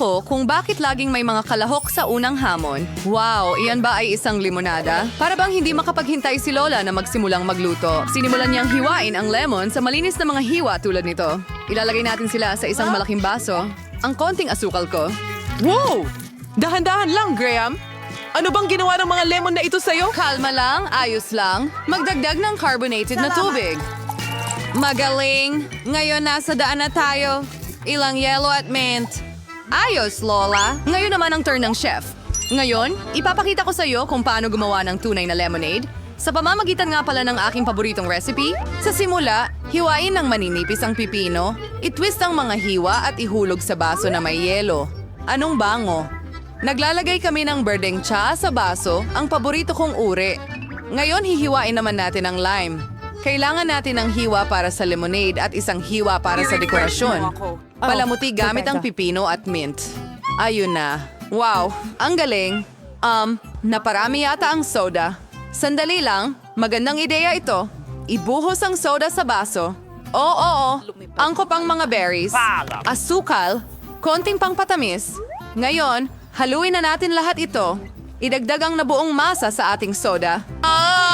ako kung bakit laging may mga kalahok sa unang hamon. Wow, iyan ba ay isang limonada? Para bang hindi makapaghintay si Lola na magsimulang magluto. Sinimulan niyang hiwain ang lemon sa malinis na mga hiwa tulad nito. Ilalagay natin sila sa isang malaking baso. Ang konting asukal ko. Wow! Dahan-dahan lang, Graham. Ano bang ginawa ng mga lemon na ito sa'yo? Kalma lang, ayos lang. Magdagdag ng carbonated na tubig. Magaling! Ngayon nasa daan na tayo. Ilang yellow at mint. Ayos, Lola. Ngayon naman ang turn ng chef. Ngayon, ipapakita ko sa iyo kung paano gumawa ng tunay na lemonade. Sa pamamagitan nga pala ng aking paboritong recipe, sa simula, hiwain ng maninipis ang pipino, itwist ang mga hiwa at ihulog sa baso na may yelo. Anong bango? Naglalagay kami ng berdeng cha sa baso, ang paborito kong uri. Ngayon hihiwain naman natin ang lime. Kailangan natin ng hiwa para sa lemonade at isang hiwa para sa dekorasyon. Palamuti gamit ang pipino at mint. Ayun na. Wow, ang galing. Um, naparami yata ang soda. Sandali lang, magandang ideya ito. Ibuhos ang soda sa baso. Oo, oo, angkop ang mga berries. Asukal, konting pangpatamis. Ngayon, haluin na natin lahat ito. Idagdag ang nabuong masa sa ating soda. Ah!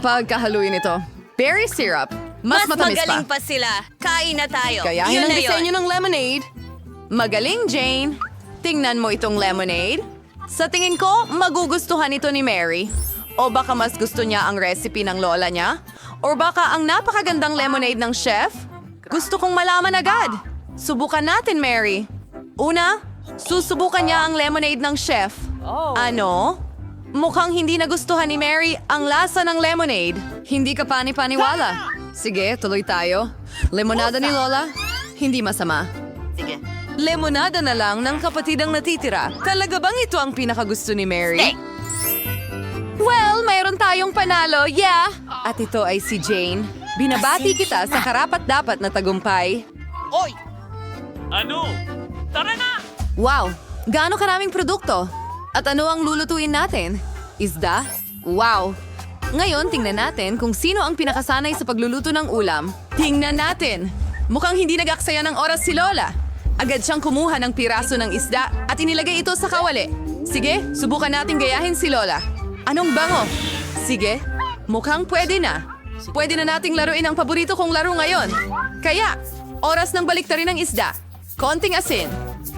Pagkahaluin ito. Berry syrup. Mas, Mas matamis magaling pa. pa sila. Kain na tayo. Kaya Yun yun ang na disenyo yun. ng lemonade. Magaling, Jane. Tingnan mo itong lemonade. Sa tingin ko, magugustuhan ito ni Mary. O baka mas gusto niya ang recipe ng lola niya? O baka ang napakagandang lemonade ng chef? Gusto kong malaman agad. Subukan natin, Mary. Una, susubukan niya ang lemonade ng chef. Ano? Mukhang hindi nagustuhan ni Mary ang lasa ng lemonade. Hindi ka pani-paniwala. Sige, tuloy tayo. Lemonada ni Lola? Hindi masama. Sige. Lemonada na lang ng kapatid ang natitira. Talaga bang ito ang pinakagusto ni Mary? Steak. Well, mayroon tayong panalo, yeah! At ito ay si Jane. Binabati kita sa karapat-dapat na tagumpay. Oy! Ano? Tara na! Wow! Gaano karaming produkto? At ano ang lulutuin natin? Isda? Wow! Ngayon, tingnan natin kung sino ang pinakasanay sa pagluluto ng ulam. Tingnan natin! Mukhang hindi nag-aksaya ng oras si Lola. Agad siyang kumuha ng piraso ng isda at inilagay ito sa kawali. Sige, subukan natin gayahin si Lola. Anong bango? Sige, mukhang pwede na. Pwede na nating laruin ang paborito kong laro ngayon. Kaya, oras ng baliktarin ng isda. Konting asin.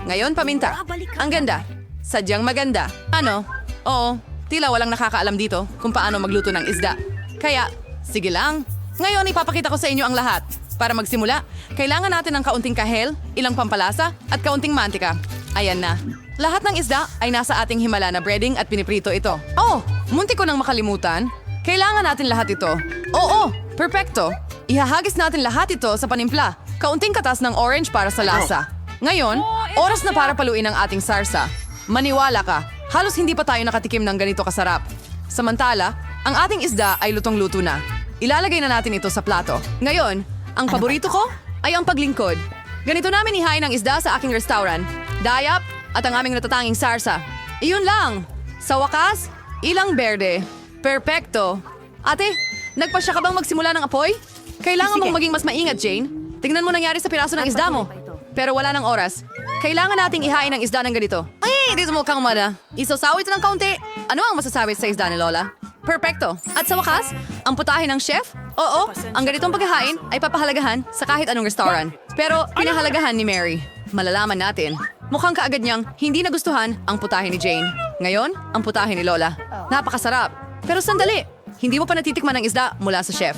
Ngayon paminta. Ang ganda. Sadyang maganda. Ano? Oo, tila walang nakakaalam dito kung paano magluto ng isda. Kaya, sige lang. Ngayon ipapakita ko sa inyo ang lahat. Para magsimula, kailangan natin ng kaunting kahel, ilang pampalasa, at kaunting mantika. Ayan na. Lahat ng isda ay nasa ating himala na breading at piniprito ito. Oh, munti ko nang makalimutan. Kailangan natin lahat ito. Oo, perfecto. Ihahagis natin lahat ito sa panimpla. Kaunting katas ng orange para sa lasa. Ngayon, oras na para paluin ang ating sarsa. Maniwala ka, halos hindi pa tayo nakatikim ng ganito kasarap. Samantala, ang ating isda ay lutong-luto na. Ilalagay na natin ito sa plato. Ngayon, ang paborito ko ay ang paglingkod. Ganito namin ihain ang isda sa aking restaurant. Dayap at ang aming natatanging sarsa. Iyon lang. Sa wakas, ilang berde. Perpekto. Ate, nagpasya ka bang magsimula ng apoy? Kailangan mong maging mas maingat, Jane. Tingnan mo nangyari sa piraso ng isda mo. Pero wala ng oras. Kailangan nating ihain ang isda ng ganito. Ay, dito mo kang mada. Isasaw ito ng kaunti. Ano ang masasabi sa isda ni Lola? Perfecto. At sa wakas, ang putahe ng chef? Oo, ang ganitong paghahain ay papahalagahan sa kahit anong restaurant. Pero pinahalagahan ni Mary. Malalaman natin. Mukhang kaagad niyang hindi nagustuhan ang putahe ni Jane. Ngayon, ang putahe ni Lola. Napakasarap. Pero sandali, hindi mo pa natitikman ang isda mula sa chef.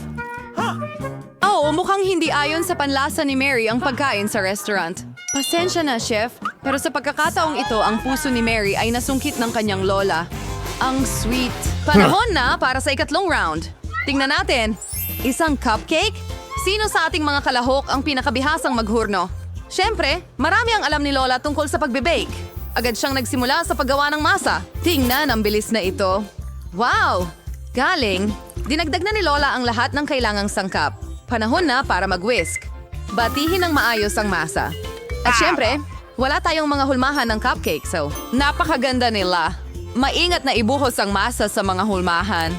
Oo, mukhang hindi ayon sa panlasa ni Mary ang pagkain sa restaurant. Pasensya na, chef. Pero sa pagkakataong ito, ang puso ni Mary ay nasungkit ng kanyang lola. Ang sweet. Panahon na para sa ikatlong round. Tingnan natin. Isang cupcake? Sino sa ating mga kalahok ang pinakabihasang maghurno? Siyempre, marami ang alam ni Lola tungkol sa pagbe-bake. Agad siyang nagsimula sa paggawa ng masa. Tingnan ang bilis na ito. Wow! Galing! Dinagdag na ni Lola ang lahat ng kailangang sangkap. Panahon na para mag-whisk. Batihin ng maayos ang masa. At syempre, wala tayong mga hulmahan ng cupcake, so napakaganda nila. Maingat na ibuhos ang masa sa mga hulmahan.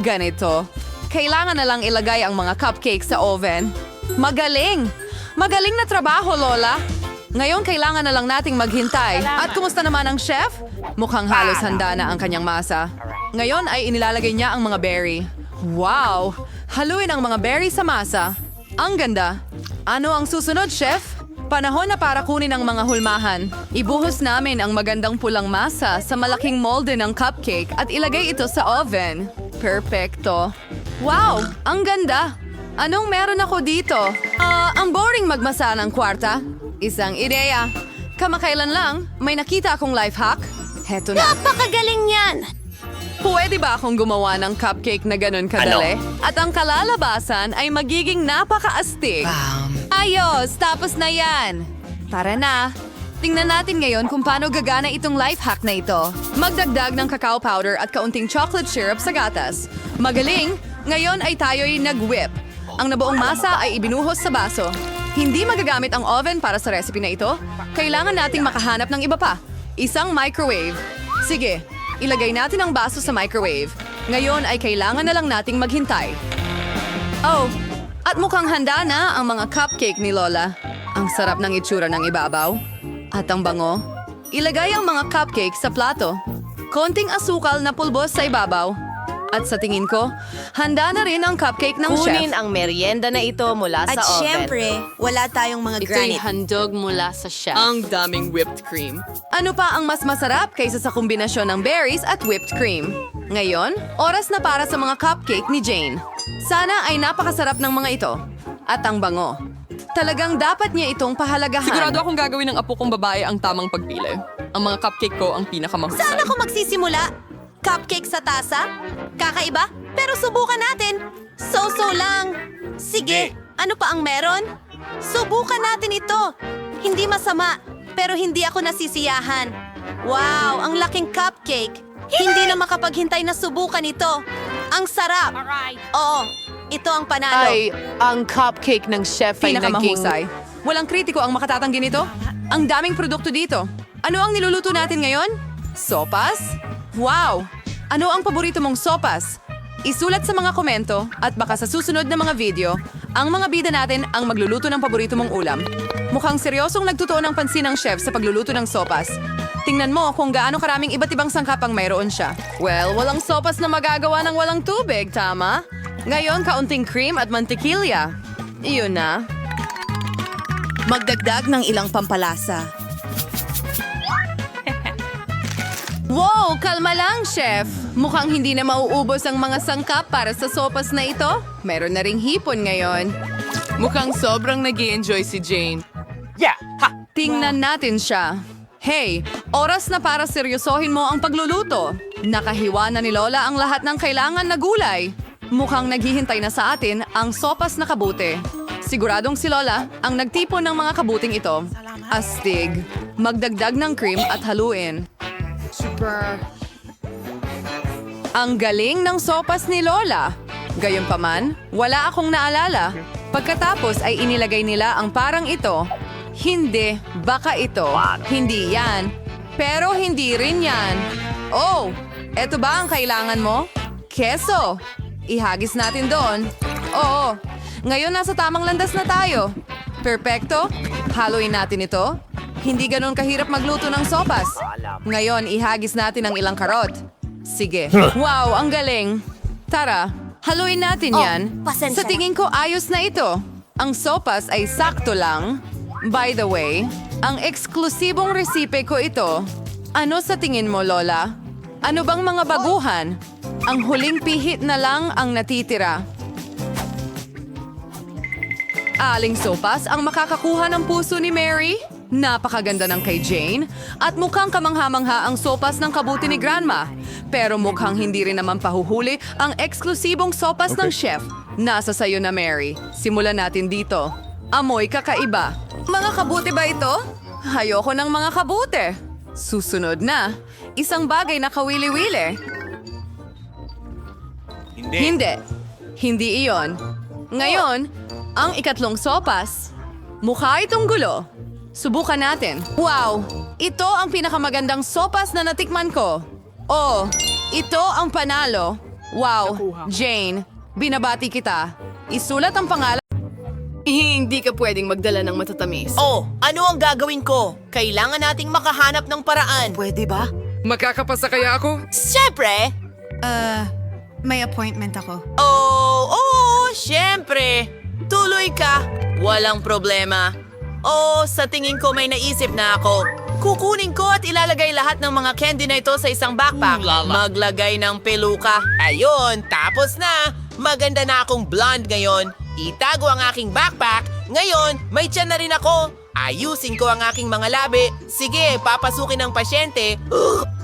Ganito. Kailangan na lang ilagay ang mga cupcake sa oven. Magaling! Magaling na trabaho, Lola! Ngayon kailangan na lang nating maghintay. At kumusta naman ang chef? Mukhang halos handa na ang kanyang masa. Ngayon ay inilalagay niya ang mga berry. Wow! Haluin ang mga berry sa masa. Ang ganda. Ano ang susunod, chef? Panahon na para kunin ang mga hulmahan. Ibuhos namin ang magandang pulang masa sa malaking molde ng cupcake at ilagay ito sa oven. Perfecto. Wow! Ang ganda! Anong meron ako dito? Ah, ang boring magmasa ng kwarta. Isang ideya. Kamakailan lang, may nakita akong life hack. Heto na. Napakagaling yan! Pwede ba akong gumawa ng cupcake na ganun kadali? At ang kalalabasan ay magiging napakaastig. Ayos! Tapos na yan! Tara na! Tingnan natin ngayon kung paano gagana itong life hack na ito. Magdagdag ng cacao powder at kaunting chocolate syrup sa gatas. Magaling! Ngayon ay tayo'y nag-whip. Ang nabuong masa ay ibinuhos sa baso. Hindi magagamit ang oven para sa recipe na ito. Kailangan nating makahanap ng iba pa. Isang microwave. Sige, ilagay natin ang baso sa microwave. Ngayon ay kailangan na lang nating maghintay. Oh, at mukhang handa na ang mga cupcake ni Lola. Ang sarap ng itsura ng ibabaw. At ang bango. Ilagay ang mga cupcake sa plato. Konting asukal na pulbos sa ibabaw. At sa tingin ko, handa na rin ang cupcake ng Kunin chef. ang merienda na ito mula At sa oven. syempre, wala tayong mga granite. handog mula sa chef. Ang daming whipped cream. Ano pa ang mas masarap kaysa sa kombinasyon ng berries at whipped cream? Ngayon, oras na para sa mga cupcake ni Jane. Sana ay napakasarap ng mga ito. At ang bango. Talagang dapat niya itong pahalagahan. Sigurado akong gagawin ng apo kong babae ang tamang pagpili. Ang mga cupcake ko ang pinakamahusay. Saan ako magsisimula? Cupcake sa tasa? Kakaiba? Pero subukan natin. So-so lang. Sige, ano pa ang meron? Subukan natin ito. Hindi masama, pero hindi ako nasisiyahan. Wow, ang laking cupcake. Hindi na makapaghintay na subukan ito. Ang sarap. Oo, ito ang panalo. Ay, ang cupcake ng chef ay naging... Pinakamahusay. Walang kritiko ang makatatanggi nito. Ang daming produkto dito. Ano ang niluluto natin ngayon? Sopas? Wow! Ano ang paborito mong sopas? Isulat sa mga komento at baka sa susunod na mga video, ang mga bida natin ang magluluto ng paborito mong ulam. Mukhang seryosong nagtutuon ng pansin ng chef sa pagluluto ng sopas. Tingnan mo kung gaano karaming iba't ibang sangkap ang mayroon siya. Well, walang sopas na magagawa ng walang tubig, tama? Ngayon, kaunting cream at mantikilya. Iyon na. Magdagdag ng ilang pampalasa. Wow! Kalma lang, chef! Mukhang hindi na mauubos ang mga sangkap para sa sopas na ito. Meron na ring hipon ngayon. Mukhang sobrang nag enjoy si Jane. Yeah! Ha! Tingnan natin siya. Hey, oras na para seryosohin mo ang pagluluto. Nakahiwa na ni Lola ang lahat ng kailangan na gulay. Mukhang naghihintay na sa atin ang sopas na kabute. Siguradong si Lola ang nagtipon ng mga kabuting ito. Astig. Magdagdag ng cream at haluin. Ang galing ng sopas ni Lola. Gayunpaman, wala akong naalala. Pagkatapos ay inilagay nila ang parang ito. Hindi, baka ito. Hindi yan. Pero hindi rin yan. Oh, eto ba ang kailangan mo? Keso. Ihagis natin doon. Oo. Ngayon nasa tamang landas na tayo. Perpekto. Haluin natin ito. Hindi ganun kahirap magluto ng sopas. Ngayon, ihagis natin ang ilang karot. Sige. Wow, ang galing. Tara, haluin natin Oh, yan. pasensya Sa tingin ko, ayos na ito. Ang sopas ay sakto lang. By the way, ang eksklusibong resipe ko ito. Ano sa tingin mo, Lola? Ano bang mga baguhan? Ang huling pihit na lang ang natitira. Aling sopas ang makakakuha ng puso ni Mary? Napakaganda ng kay Jane. At mukhang kamangha-mangha ang sopas ng kabuti ni Grandma. Pero mukhang hindi rin naman pahuhuli ang eksklusibong sopas ng chef. Nasa sayo na Mary. Simulan natin dito. Amoy kakaiba. Mga kabuti ba ito? Hayoko ng mga kabute. Susunod na. Isang bagay na kawili-wili. Hindi. Hindi. Hindi iyon. Ngayon, ang ikatlong sopas. Mukha itong gulo. Subukan natin. Wow! Ito ang pinakamagandang sopas na natikman ko. Oh, ito ang panalo. Wow, Jane, binabati kita. Isulat ang pangalan. Hindi ka pwedeng magdala ng matatamis. Oh, ano ang gagawin ko? Kailangan nating makahanap ng paraan. Pwede ba? Makakapasa kaya ako? Siyempre! Uh, may appointment ako. Oh, oh, siyempre! Tuloy ka! Walang problema. Oh, sa tingin ko may naisip na ako. Kukunin ko at ilalagay lahat ng mga candy na ito sa isang backpack. Maglagay ng peluka. Ayun, tapos na. Maganda na akong blonde ngayon. Itago ang aking backpack. Ngayon, may tiyan na rin ako. Ayusin ko ang aking mga labi. Sige, papasukin ng pasyente.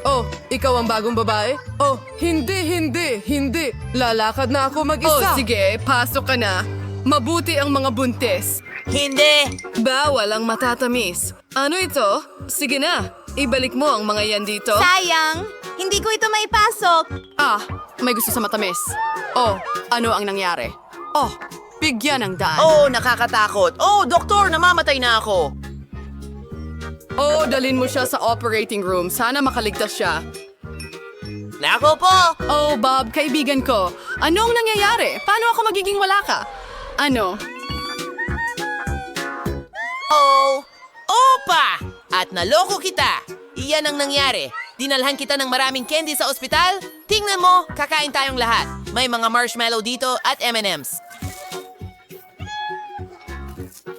Oh, ikaw ang bagong babae? Oh, hindi, hindi, hindi. Lalakad na ako mag-isa. Oh, sige, pasok ka na. Mabuti ang mga buntis. Hindi! Bawal ang matatamis. Ano ito? Sige na, ibalik mo ang mga yan dito. Sayang! Hindi ko ito maipasok. Ah, may gusto sa matamis. Oh, ano ang nangyari? Oh, bigyan ng daan. Oh, nakakatakot. Oh, doktor, namamatay na ako. Oh, dalin mo siya sa operating room. Sana makaligtas siya. Nako po! Oh, Bob, kaibigan ko. Anong nangyayari? Paano ako magiging wala ka? Ano? Oh! Opa! At naloko kita! Iyan ang nangyari. Dinalhan kita ng maraming candy sa ospital? Tingnan mo, kakain tayong lahat. May mga marshmallow dito at M&M's.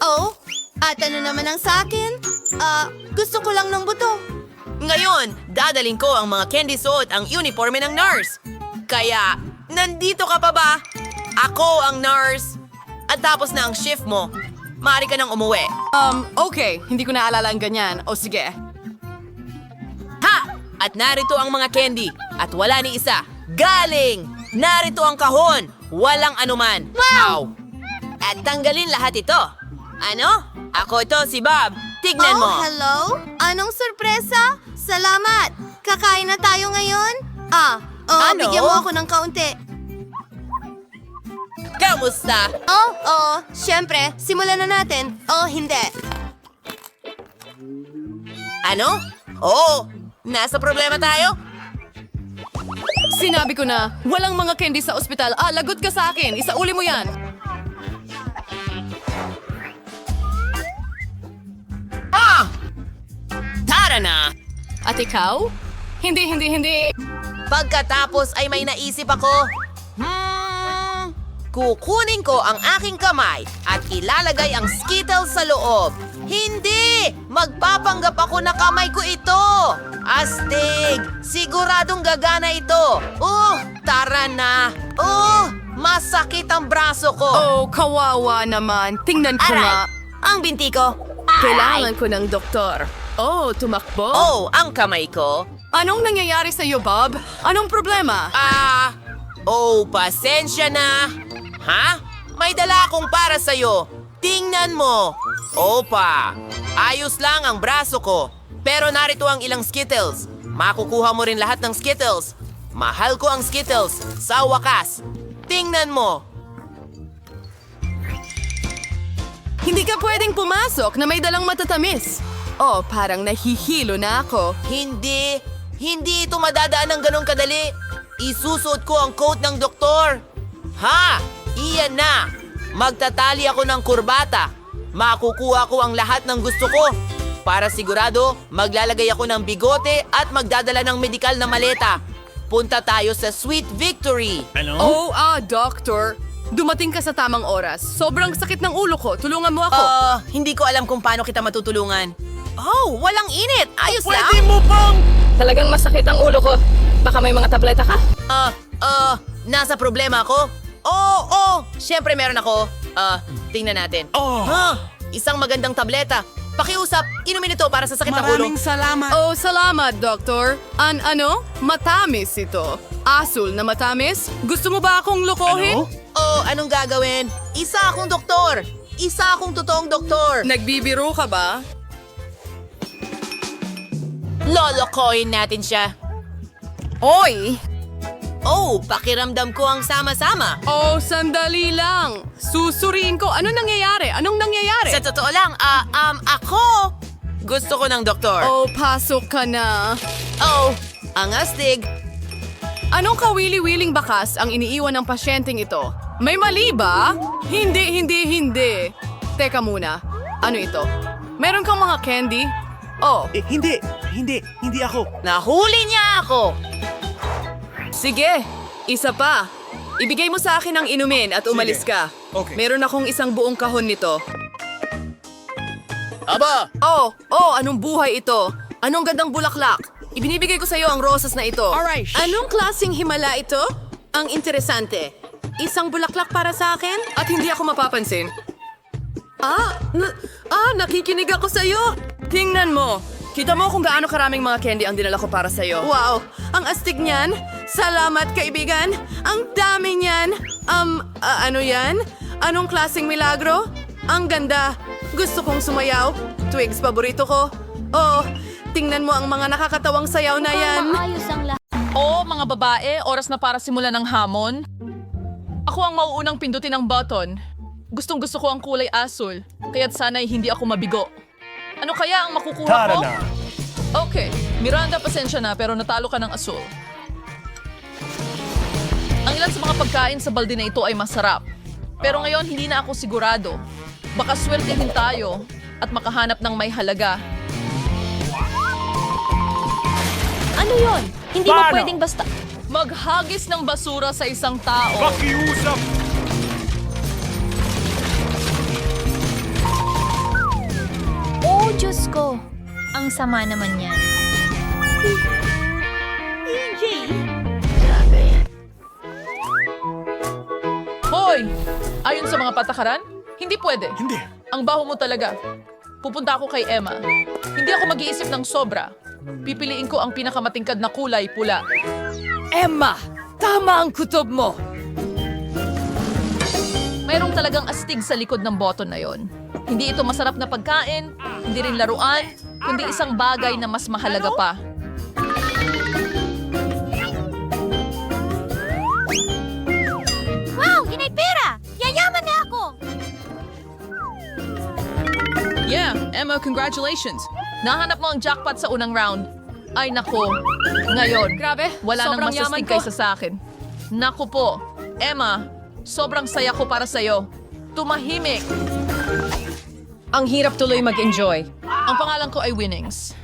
Oh, at ano naman ang sa akin? Ah, gusto ko lang ng buto. Ngayon, dadaling ko ang mga candy suot ang uniforme ng nurse. Kaya, nandito ka pa ba? Ako ang nurse. At tapos na ang shift mo. Maaari ka nang umuwi. Um, okay. Hindi ko naalala ang ganyan. O sige. Ha! At narito ang mga candy. At wala ni isa. Galing! Narito ang kahon. Walang anuman. Wow! At tanggalin lahat ito. Ano? Ako ito, si Bob. Tignan oh, mo. hello? Anong sorpresa? Salamat! Kakain na tayo ngayon? Ah, oh, Ano? bigyan mo ako ng kaunti. Kamusta? Oh, oh, syempre, simulan na natin. Oh, hindi. Ano? Oo. Nasa problema tayo? Sinabi ko na, walang mga candy sa ospital. Ah, lagot ka sa akin. Isauli mo yan. Ah! Tara na! At ikaw? Hindi, hindi, hindi. Pagkatapos ay may naisip ako. Kukunin ko ang aking kamay at ilalagay ang Skittles sa loob. Hindi! Magpapanggap ako na kamay ko ito! Astig! Siguradong gagana ito! Oh, tara na! Oh, masakit ang braso ko! Oh, kawawa naman. Tingnan ko nga. Aray! Ang binti ko! Kailangan ko ng doktor. Oh, tumakbo? Oh, ang kamay ko! Anong nangyayari sa iyo, Bob? Anong problema? Ah! Oh, pasensya na! Ha? May dala akong para sa'yo. Tingnan mo! Opa! Ayos lang ang braso ko. Pero narito ang ilang Skittles. Makukuha mo rin lahat ng Skittles. Mahal ko ang Skittles. Sa wakas. Tingnan mo! Hindi ka pwedeng pumasok na may dalang matatamis. Oh, parang nahihilo na ako. Hindi! Hindi ito madadaan ng ganong kadali. Isusuot ko ang coat ng doktor. Ha! Iyan na! Magtatali ako ng kurbata. Makukuha ko ang lahat ng gusto ko. Para sigurado, maglalagay ako ng bigote at magdadala ng medikal na maleta. Punta tayo sa Sweet Victory. Ano? Oh, ah, doctor. Dumating ka sa tamang oras. Sobrang sakit ng ulo ko. Tulungan mo ako. Ah, hindi ko alam kung paano kita matutulungan. Oh, walang init. Ayos lang. Pwede mo bang... Talagang masakit ang ulo ko. Baka may mga tableta ka? Ah, ah, nasa problema ako? Oo, oh, Siyempre meron ako. Ah, tingnan natin. Oh. Ha? Isang magandang tableta. Pakiusap, inumin ito para sa sakit ng ulo. Oh, salamat, doktor. An ano? Matamis ito. Asul na matamis? Gusto mo ba akong lokohin? Ano? Oh, anong gagawin? Isa akong doktor. Isa akong totoong doktor. Nagbibiro ka ba? Lolokohin natin siya. Oy! Oh, pakiramdam ko ang sama-sama. Oh, sandali lang. Susuriin ko. Ano nangyayari? Anong nangyayari? Sa totoo lang, ah, um, ako, gusto ko ng doktor. Oh, pasok ka na. Oh, ang astig. Anong kawili-wiling bakas ang iniiwan ng pasyenteng ito? May mali ba? Hindi, hindi, hindi. Teka muna. Ano ito? Meron kang mga candy? Oh, Eh, hindi, hindi, hindi ako. Nahuli niya ako! Sige. Isa pa. Ibigay mo sa akin ang inumin at umalis ka. Okay. Meron akong isang buong kahon nito. Aba! Oh, oh, anong buhay ito? Anong gandang bulaklak? Ibinibigay ko sa iyo ang rosas na ito. Alright. Anong klasing himala ito? Ang interesante. Isang bulaklak para sa akin at hindi ako mapapansin. Ah, na- ah, nakikinig ako sa iyo. Tingnan mo. Kita mo kung gaano karaming mga candy ang dinala ko para sa iyo. Wow, ang astig niyan. Salamat kaibigan. Ang dami niyan. Um, ah, ano yan? Anong klaseng milagro? Ang ganda. Gusto kong sumayaw. Twigs paborito ko. Oh, tingnan mo ang mga nakakatawang sayaw na yan. Maayos ang lahat. Oo, mga babae, oras na para simulan ng hamon. Ako ang mauunang pindutin ng button. Gustong gusto ko ang kulay asul, kaya't sana'y hindi ako mabigo. Ano kaya ang makukuha Tara ko? na. Okay, Miranda, pasensya na pero natalo ka ng asul. Ang ilan sa mga pagkain sa balde na ito ay masarap. Pero ngayon hindi na ako sigurado. Baka swertihin tayo at makahanap ng may halaga. Ano yon? Hindi mo Paano? pwedeng basta... Maghagis ng basura sa isang tao. Pakiusap! Oh, Diyos ko. Ang sama naman yan. Hoy! Ayon sa mga patakaran, hindi pwede. Hindi. Ang baho mo talaga. Pupunta ako kay Emma. Hindi ako mag-iisip ng sobra. Pipiliin ko ang pinakamatingkad na kulay pula. Emma, tama ang kutob mo. Mayroong talagang astig sa likod ng button na yon. Hindi ito masarap na pagkain, hindi rin laruan, kundi isang bagay na mas mahalaga pa. Emma, congratulations. Nahanap mo ang jackpot sa unang round. Ay nako, ngayon, Grabe, wala nang sobrang yaman masastig ko. kaysa sa akin. Naku po, Emma, sobrang saya ko para sa'yo. Tumahimik. Ang hirap tuloy mag-enjoy. Ang pangalan ko ay Winnings.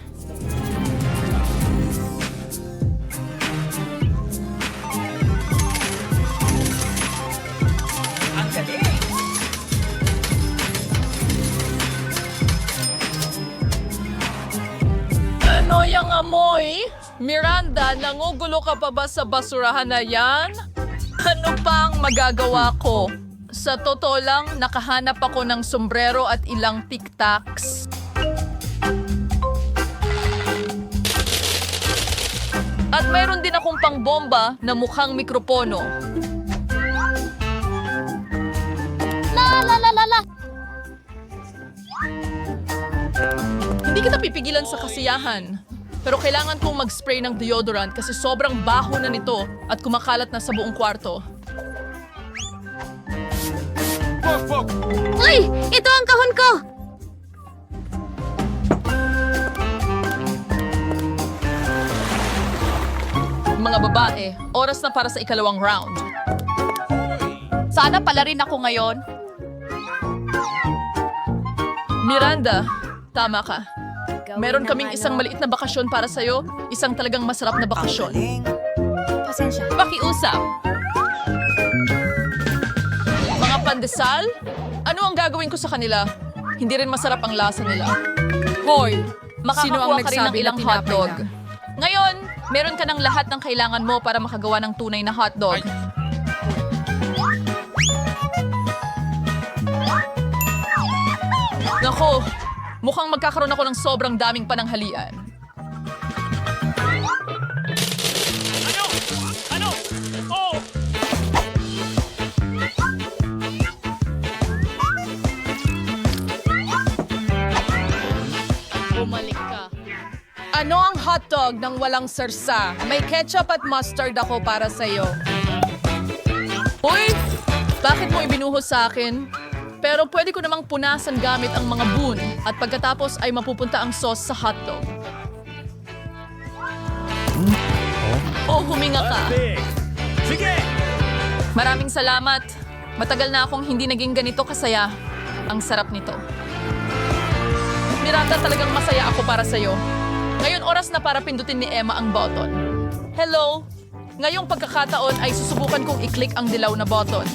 Yung amoy? Miranda, nangugulo ka pa ba sa basurahan na yan? Ano pa ang magagawa ko? Sa totoo lang, nakahanap ako ng sombrero at ilang tic-tacs. At mayroon din akong pangbomba na mukhang mikropono. La la la la la! Hindi kita pipigilan sa kasiyahan. Pero kailangan kong mag-spray ng deodorant kasi sobrang baho na nito at kumakalat na sa buong kwarto. Uy! Ito ang kahon ko! Mga babae, oras na para sa ikalawang round. Sana pala rin ako ngayon. Miranda, tama ka. Meron kaming isang maliit na bakasyon para sa'yo, isang talagang masarap na bakasyon. Pasensya. Pakiusap. Mga pandesal? Ano ang gagawin ko sa kanila? Hindi rin masarap ang lasa nila. Hoy, makakakuha ka rin ng ilang hotdog. Ngayon, meron ka ng lahat ng kailangan mo para makagawa ng tunay na hotdog. Nako, mukhang magkakaroon ako ng sobrang daming pananghalian. Ano? Ano? Oh! Bumalik ka. Ano ang hotdog ng walang sarsa? May ketchup at mustard ako para sa'yo. Uy! Bakit mo ibinuhos sa akin? Pero pwede ko namang punasan gamit ang mga boon at pagkatapos ay mapupunta ang sauce sa hotdog. Oh, huminga ka. Sige! Maraming salamat. Matagal na akong hindi naging ganito kasaya. Ang sarap nito. Miranda, talagang masaya ako para sa'yo. Ngayon oras na para pindutin ni Emma ang button. Hello! Ngayong pagkakataon ay susubukan kong i-click ang dilaw na button.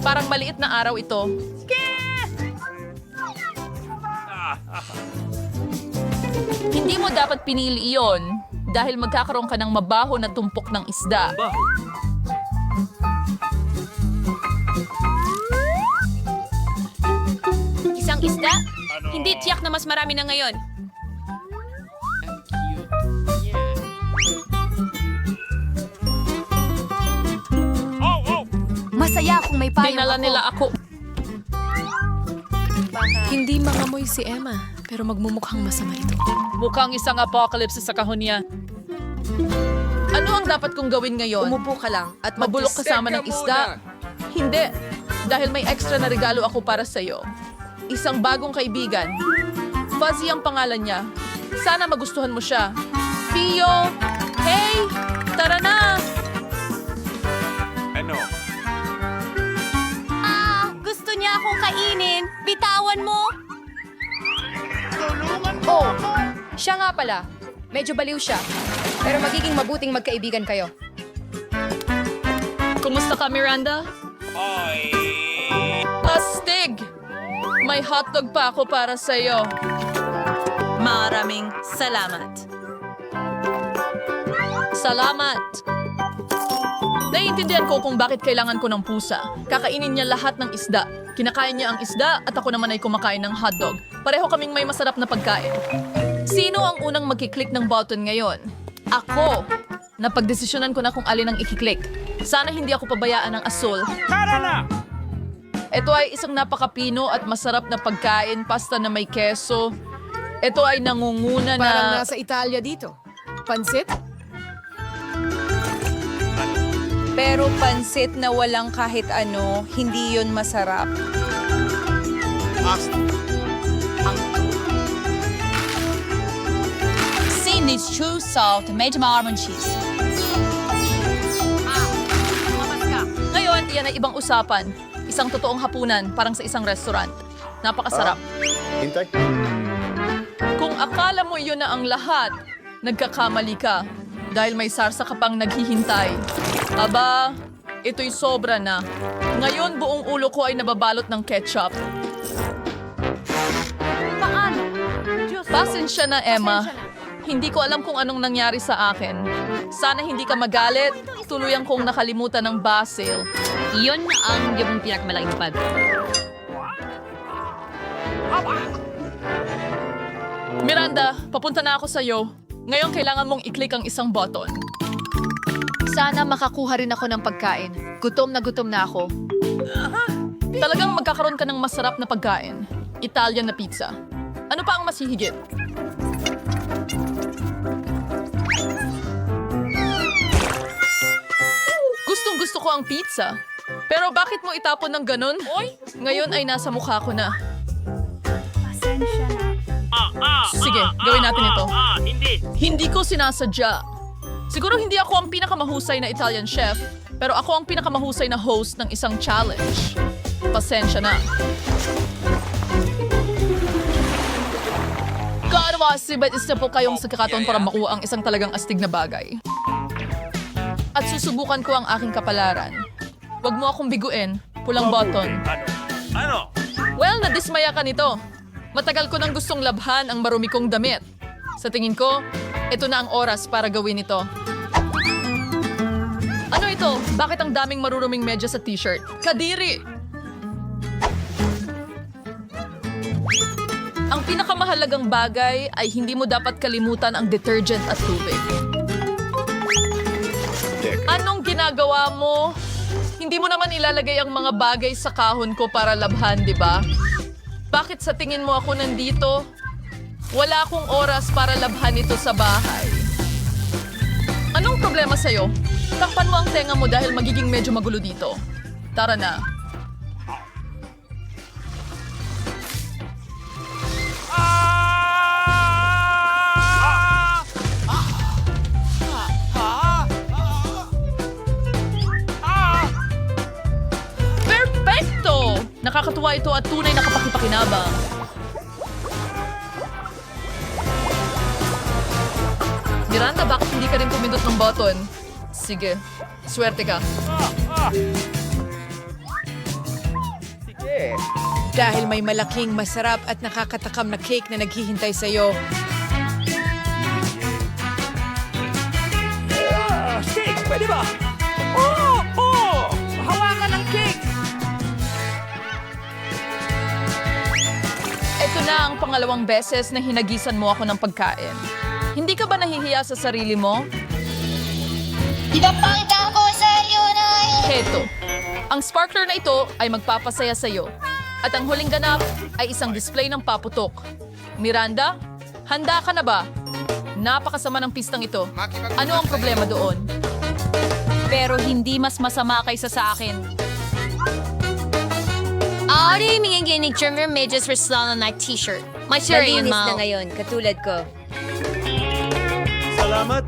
Parang maliit na araw ito. Hindi mo dapat pinili iyon dahil magkakaroon ka ng mabaho na tumpok ng isda. Isang isda? Hindi tiyak na mas marami na ngayon. Oh, oh! Masaya akong may payong Dinala ako. nila ako. Hindi mangamoy si Emma, pero magmumukhang masama ito. Mukhang isang apocalypse sa kahon niya. Ano ang dapat kong gawin ngayon? Umupo ka lang at Mabulok kasama ng isda? Hindi. Dahil may extra na regalo ako para sa'yo. Isang bagong kaibigan. Fuzzy ang pangalan niya. Sana magustuhan mo siya. Pio! Hey! Tara na! Niya akong kainin. Bitawan mo. Oh, siya nga pala. Medyo baliw siya. Pero magiging mabuting magkaibigan kayo. Kumusta ka, Miranda? Ay! Astig! May hotdog pa ako para sa'yo. Maraming salamat. Salamat! Naiintindihan ko kung bakit kailangan ko ng pusa. Kakainin niya lahat ng isda. Kinakain niya ang isda at ako naman ay kumakain ng hotdog. Pareho kaming may masarap na pagkain. Sino ang unang magkiklik ng button ngayon? Ako! Napagdesisyonan ko na kung alin ang ikiklik. Sana hindi ako pabayaan ng asul. Tara na! Ito ay isang napakapino at masarap na pagkain, pasta na may keso. Ito ay nangunguna na... Parang nasa Italia dito. Pansit? Pero pansit na walang kahit ano, hindi yun masarap. Sin needs true salt, made marmon cheese. Ngayon, iyan ay ibang usapan. Isang totoong hapunan, parang sa isang restaurant. Napakasarap. Hintay. Kung akala mo iyon na ang lahat, nagkakamali ka. Dahil may sarsa ka pang naghihintay. Aba, ito'y sobra na. Ngayon, buong ulo ko ay nababalot ng ketchup. Paano? Pasensya na, Emma. Hindi ko alam kung anong nangyari sa akin. Sana hindi ka magalit. Tuluyan kong nakalimutan ng basil. Iyon ang iyong pinakamalaking pag. Miranda, papunta na ako sa'yo. Ngayon kailangan mong i-click ang isang button. Sana makakuha rin ako ng pagkain. Gutom na gutom na ako. Talagang magkakaroon ka ng masarap na pagkain. Italian na pizza. Ano pa ang mas hihigit? Gustong gusto ko ang pizza. Pero bakit mo itapon ng ganun? Ngayon ay nasa mukha ko na. Ah, ah! Sige, ah, gawin ah, natin ah, ito. Ah, hindi! Hindi ko sinasadya. Siguro hindi ako ang pinakamahusay na Italian chef, pero ako ang pinakamahusay na host ng isang challenge. Pasensya na. Kaanawasi, ba't isa po kayong sa kakaton para makuha ang isang talagang astig na bagay? At susubukan ko ang aking kapalaran. Huwag mo akong biguin. Pulang button. Ano? Ano? Well, nadismaya ka nito. Matagal ko nang gustong labhan ang marumi kong damit. Sa tingin ko, ito na ang oras para gawin ito. Ano ito? Bakit ang daming maruruming medya sa t-shirt? Kadiri! Ang pinakamahalagang bagay ay hindi mo dapat kalimutan ang detergent at tubig. Anong ginagawa mo? Hindi mo naman ilalagay ang mga bagay sa kahon ko para labhan, di ba? Bakit sa tingin mo ako nandito? Wala akong oras para labhan ito sa bahay. Anong problema sa'yo? Takpan mo ang tenga mo dahil magiging medyo magulo dito. Tara na. Perfect! Nakakatuwa ito at tunay na kapakipakinabang. Miranda, bakit hindi ka rin pumindot ng button? Sige, swerte ka. Dahil may malaking, masarap at nakakatakam na cake na naghihintay sa'yo. Ah, steak, pwede ba? Oh, oh! Hawakan ng cake! Ito na ang pangalawang beses na hinagisan mo ako ng pagkain. Hindi ka ba nahihiya sa sarili mo? Ipapakita ko sa iyo na Heto, ang sparkler na ito ay magpapasaya sa'yo. At ang huling ganap ay isang display ng paputok. Miranda, handa ka na ba? Napakasama ng pistang ito. Ano ang problema doon? Pero hindi mas masama kaysa sa akin. Ari, mingiginig German Majors for Slana Night t-shirt. My shirt yun, Malinis na ngayon, katulad ko. selamat